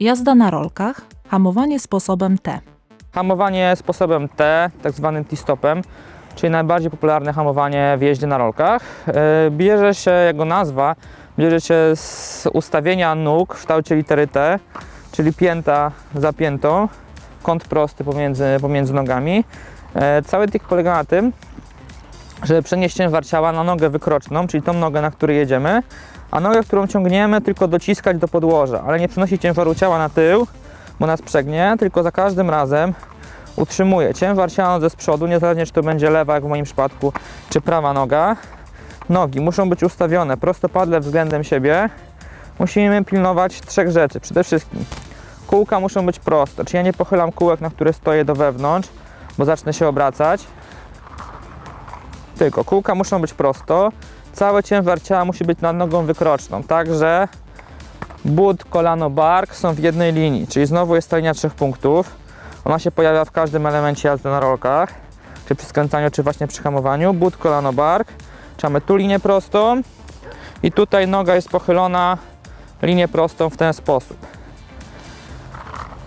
Jazda na rolkach, hamowanie sposobem T. Hamowanie sposobem T, tak zwanym T-stopem, czyli najbardziej popularne hamowanie w jeździe na rolkach. E, Bierze się, jego nazwa, bierze się z ustawienia nóg w kształcie litery T, czyli pięta za piętą, kąt prosty pomiędzy, pomiędzy nogami. E, Cały trik polega na tym, żeby przenieść ciężar ciała na nogę wykroczną, czyli tą nogę, na której jedziemy, a nogę, którą ciągniemy, tylko dociskać do podłoża, ale nie przenosić ciężaru ciała na tył, bo nas przegnie, tylko za każdym razem utrzymuje ciężar ciała ze z przodu, niezależnie czy to będzie lewa, jak w moim przypadku, czy prawa noga. Nogi muszą być ustawione prostopadle względem siebie. Musimy pilnować trzech rzeczy. Przede wszystkim kółka muszą być proste, czyli ja nie pochylam kółek, na które stoję do wewnątrz, bo zacznę się obracać. Tylko kółka muszą być prosto. Cały ciężar ciała musi być nad nogą wykroczną, tak że but, kolano, bark są w jednej linii, czyli znowu jest ta linia trzech punktów. Ona się pojawia w każdym elemencie jazdy na rolkach, czy przy skręcaniu, czy właśnie przy hamowaniu. But, kolano, bark. Czy mamy tu linię prostą i tutaj noga jest pochylona linię prostą w ten sposób.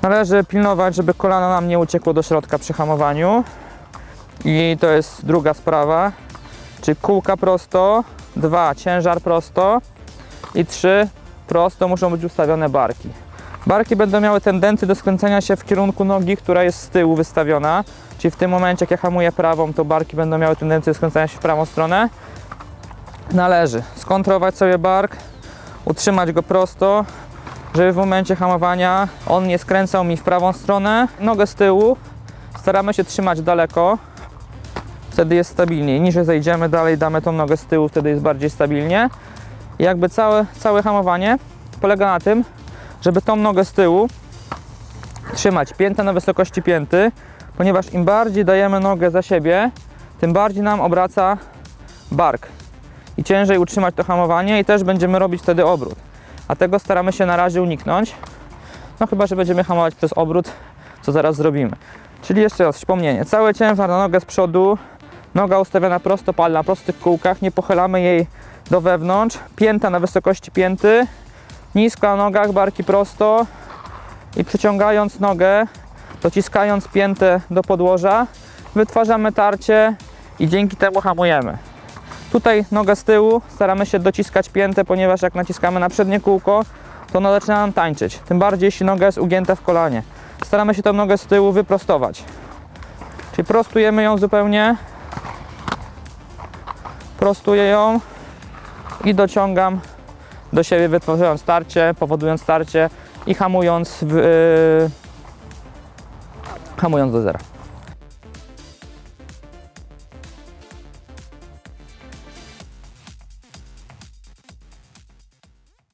Należy pilnować, żeby kolano nam nie uciekło do środka przy hamowaniu. I to jest druga sprawa. Czyli kółka prosto, dwa, ciężar prosto i trzy, prosto muszą być ustawione barki. Barki będą miały tendencję do skręcania się w kierunku nogi, która jest z tyłu wystawiona. Czyli w tym momencie, jak ja hamuję prawą, to barki będą miały tendencję do skręcania się w prawą stronę. Należy skontrolować sobie bark, utrzymać go prosto, żeby w momencie hamowania on nie skręcał mi w prawą stronę. Nogę z tyłu staramy się trzymać daleko, wtedy jest stabilniej. Niżej zejdziemy, dalej damy tą nogę z tyłu, wtedy jest bardziej stabilnie. I jakby całe, całe hamowanie polega na tym, żeby tą nogę z tyłu trzymać piętę na wysokości pięty, ponieważ im bardziej dajemy nogę za siebie, tym bardziej nam obraca bark i ciężej utrzymać to hamowanie i też będziemy robić wtedy obrót. A tego staramy się na razie uniknąć, no chyba, że będziemy hamować przez obrót, co zaraz zrobimy. Czyli jeszcze raz wspomnienie, cały ciężar na nogę z przodu, noga ustawiona prosto, na prostych kółkach, nie pochylamy jej do wewnątrz, pięta na wysokości pięty, nisko na nogach, barki prosto i przyciągając nogę, dociskając piętę do podłoża, wytwarzamy tarcie i dzięki temu hamujemy. Tutaj nogę z tyłu, staramy się dociskać piętę, ponieważ jak naciskamy na przednie kółko, to ona zaczyna nam tańczyć. Tym bardziej jeśli noga jest ugięta w kolanie. Staramy się tą nogę z tyłu wyprostować. Czyli prostujemy ją zupełnie. Prostuję ją i dociągam do siebie, wytwarzając tarcie, powodując tarcie i hamując, w, yy, hamując do zera.